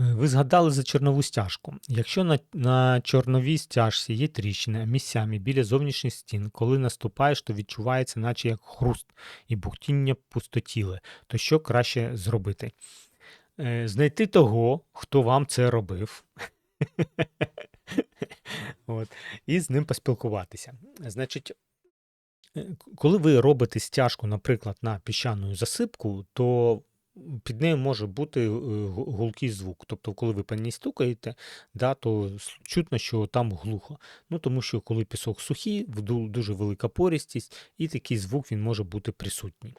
Е, Ви згадали за чорнову стяжку. Якщо на, на чорновій стяжці є тріщини місцями біля зовнішніх стін, коли наступаєш, то відчувається, наче як хруст і бухтіння пустотіле, то що краще зробити? Е, Знайти того, хто вам це робив. І з ним поспілкуватися. Значить, е, коли ви робите стяжку, наприклад, на піщану засипку, то під нею може бути е, гулкий звук. Тобто, коли ви по ній стукаєте, да, то чутно, що там глухо. Ну, тому що коли пісок сухий, дуже велика порістість, і такий звук він може бути присутній.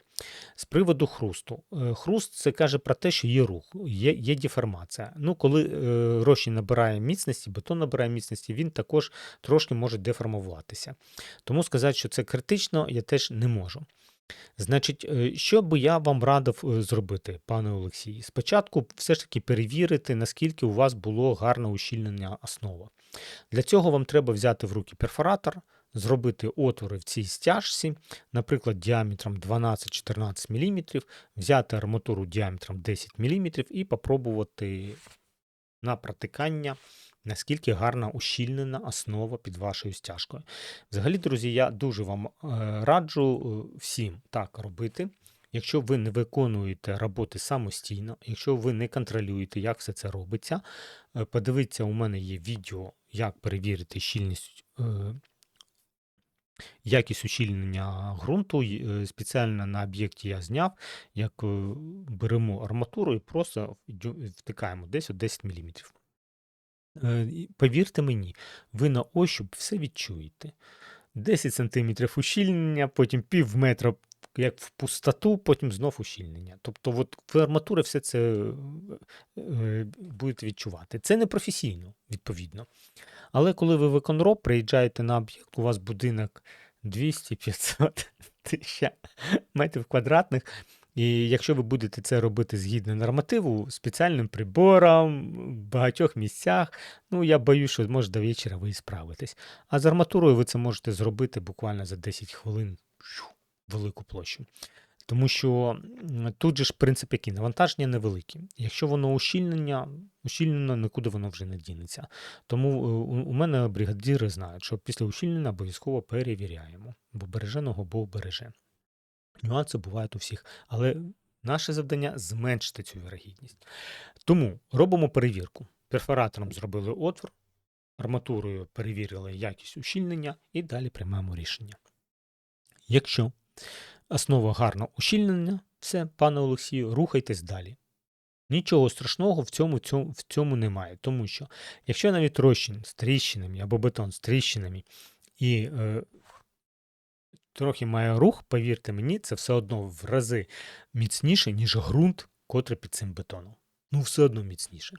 З приводу хрусту. Е, Хруст це каже про те, що є рух, є, є деформація. Ну, коли е, набирає міцності, бетон набирає міцності, він також трошки може деформуватися. Тому сказати, що це критично, я теж не можу. Значить, е, що би я вам радив е, зробити, пане Олексій? Спочатку все ж таки перевірити, наскільки у вас було гарне ущільнення основа. Для цього вам треба взяти в руки перфоратор, зробити отвори в цій стяжці, наприклад, діаметром 12-14 мм, взяти арматуру діаметром 10 мм і попробувати на протикання, наскільки гарна ущільнена основа під вашою стяжкою. Взагалі, друзі, я дуже вам е, раджу е, всім так робити. Якщо ви не виконуєте роботи самостійно, якщо ви не контролюєте, як все це робиться, е, подивіться, у мене є відео, як перевірити щільність, якість ущільнення ґрунту. Е, Спеціально на об'єкті я зняв, як е, беремо арматуру і просто втикаємо десь от 10 мм. Е, Повірте мені, ви на ощуп все відчуєте. 10 см ущільнення, потім пів метра як в пустоту, потім знов ущільнення. Тобто, от арматури все це е, е, будете відчувати. Це не професійно, відповідно. Але коли ви виконроб, приїжджаєте на об'єкт, у вас будинок 200, 500, 1000 метрів квадратних. І якщо ви будете це робити згідно нормативу, спеціальним прибором, в багатьох місцях, ну я боюсь, що може до вечора ви і справитесь. А з арматурою ви це можете зробити буквально за 10 хвилин велику площу. Тому що тут же ж принцип який навантаження невеликі. Якщо воно ущільнення, ущільнено, нікуди воно вже не дінеться. Тому е, у мене бригадіри знають, що після ущільнення обов'язково перевіряємо, бо береженого Бог береже. Нюанси бувають у всіх, але наше завдання зменшити цю вірогідність. Тому робимо перевірку. Перфоратором зробили отвор, арматурою перевірили якість ущільнення і далі приймаємо рішення. Якщо основа гарно ущільнена, все, пане Олексію, рухайтесь далі. Нічого страшного в цьому, цьому, в цьому немає, тому що якщо навіть розчин з тріщинами або бетон з тріщинами і е, трохи має рух, повірте мені, це все одно в рази міцніше, ніж ґрунт, котрий під цим бетоном. Ну, все одно міцніше.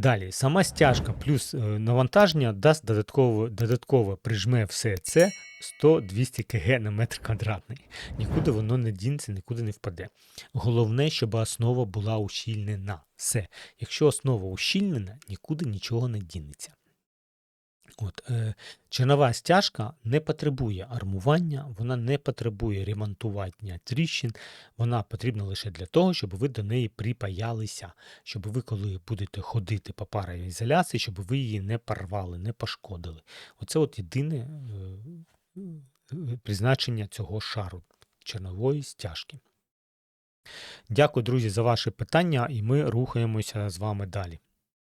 Далі, сама стяжка плюс е, навантаження дасть додатково, додатково прижме все це 100-200 кг на метр квадратний. Нікуди воно не дінеться, нікуди не впаде. Головне, щоб основа була ущільнена. Все. Якщо основа ущільнена, нікуди нічого не дінеться. От, е, чернова стяжка не потребує армування, вона не потребує ремонтування тріщин, вона потрібна лише для того, щоб ви до неї припаялися, щоб ви, коли будете ходити по пароізоляції, щоб ви її не порвали, не пошкодили. Оце от єдине е, е, призначення цього шару чернової стяжки. Дякую, друзі, за ваші питання, і ми рухаємося з вами далі.